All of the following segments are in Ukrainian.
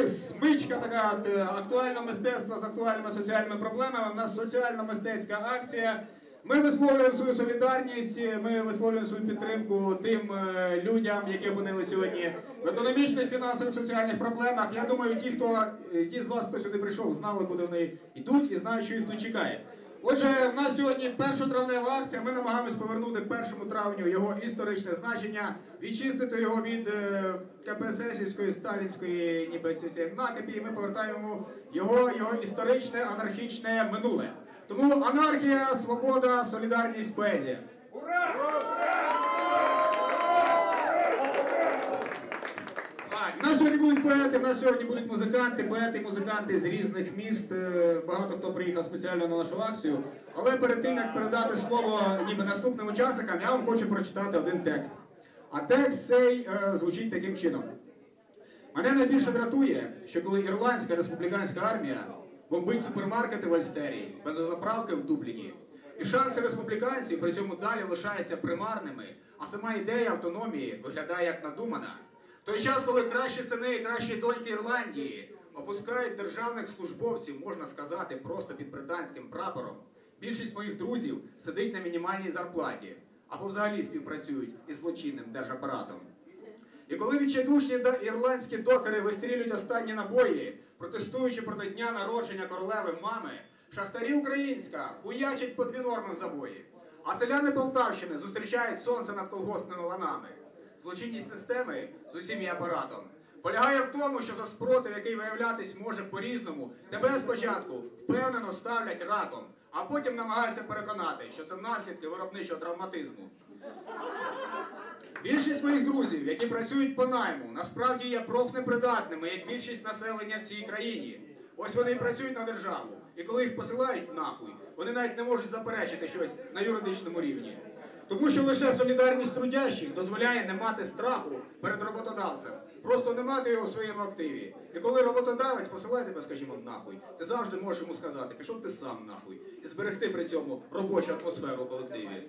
Смичка така е, актуального мистецтва з актуальними соціальними проблемами. У нас соціально-мистецька акція. Ми висловлюємо свою солідарність, ми висловлюємо свою підтримку тим е, людям, які опинилися сьогодні в економічних, фінансових, соціальних проблемах. Я думаю, ті, хто е, ті з вас, хто сюди прийшов, знали, куди вони йдуть і знають, що їх тут чекає. Отже, в нас сьогодні перша травнева акція. Ми намагаємось повернути першому травню його історичне значення, відчистити його від е, КПССівської, сталінської ніби накипі. Ми повертаємо його, його історичне, анархічне минуле. Тому анархія, свобода, солідарність, поезія. Так, в нас сьогодні будуть поети, в нас сьогодні будуть музиканти, поети музиканти з різних міст. Е, Багато хто приїхав спеціально на нашу акцію. Але перед тим як передати слово ніби наступним учасникам, я вам хочу прочитати один текст. А текст цей е, звучить таким чином. Мене найбільше дратує, що коли ірландська республіканська армія бомбить супермаркети в Альстері, бензозаправки в Дубліні, і шанси республіканців при цьому далі лишаються примарними, а сама ідея автономії виглядає як надумана. В той час, коли кращі сини і кращі доньки Ірландії опускають державних службовців, можна сказати, просто під британським прапором, більшість моїх друзів сидить на мінімальній зарплаті або взагалі співпрацюють із злочинним держапаратом. І коли відчайдушні ірландські докери вистрілюють останні набої, протестуючи проти дня народження королеви мами, шахтарі українська хуячать по дві норми в забої. А селяни Полтавщини зустрічають сонце над колгоспними ланами. Злочинність системи з усім її апаратом полягає в тому, що за спротив, який виявлятись може по-різному, тебе спочатку впевнено ставлять раком, а потім намагаються переконати, що це наслідки виробничого травматизму. Більшість моїх друзів, які працюють по найму, насправді є профнепридатними, як більшість населення в цій країні. Ось вони і працюють на державу. І коли їх посилають нахуй, вони навіть не можуть заперечити щось на юридичному рівні. Тому що лише солідарність трудящих дозволяє не мати страху перед роботодавцем, просто не мати його в своєму активі. І коли роботодавець посилає тебе, скажімо, нахуй, ти завжди можеш йому сказати, пішов ти сам нахуй, і зберегти при цьому робочу атмосферу в колективі.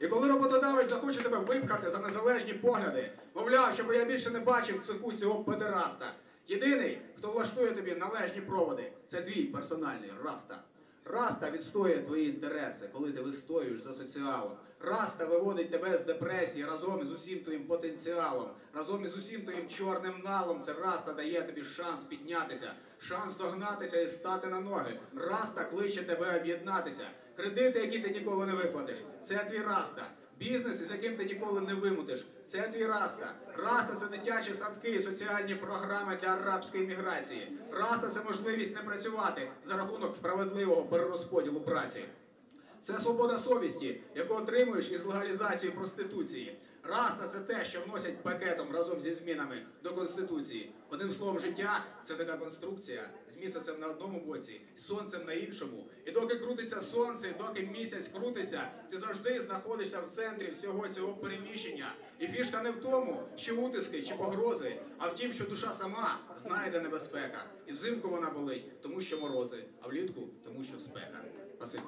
І коли роботодавець захоче тебе випхати за незалежні погляди, мовляв, щоб я більше не бачив цеху цього педераста. Єдиний, хто влаштує тобі належні проводи, це твій персональний раста. Раста відстоює твої інтереси, коли ти вистоюєш за соціалом. Раста виводить тебе з депресії разом із усім твоїм потенціалом, разом із усім твоїм чорним налом. Це раста дає тобі шанс піднятися, шанс догнатися і стати на ноги. Раста кличе тебе об'єднатися. Кредити, які ти ніколи не виплатиш, це твій раста. Бізнес, із яким ти ніколи не вимутиш, це твій раста. Раста це дитячі садки і соціальні програми для арабської міграції. Раста це можливість не працювати за рахунок справедливого перерозподілу праці. Це свобода совісті, яку отримуєш із легалізацією проституції. Раста це те, що вносять пакетом разом зі змінами до конституції. Одним словом, життя це така конструкція з місяцем на одному боці, з сонцем на іншому. І доки крутиться сонце, доки місяць крутиться, ти завжди знаходишся в центрі всього цього переміщення. І фішка не в тому, що утиски чи погрози, а в тім, що душа сама знає, де небезпека. І взимку вона болить, тому що морози, а влітку тому що спека. Спасибо.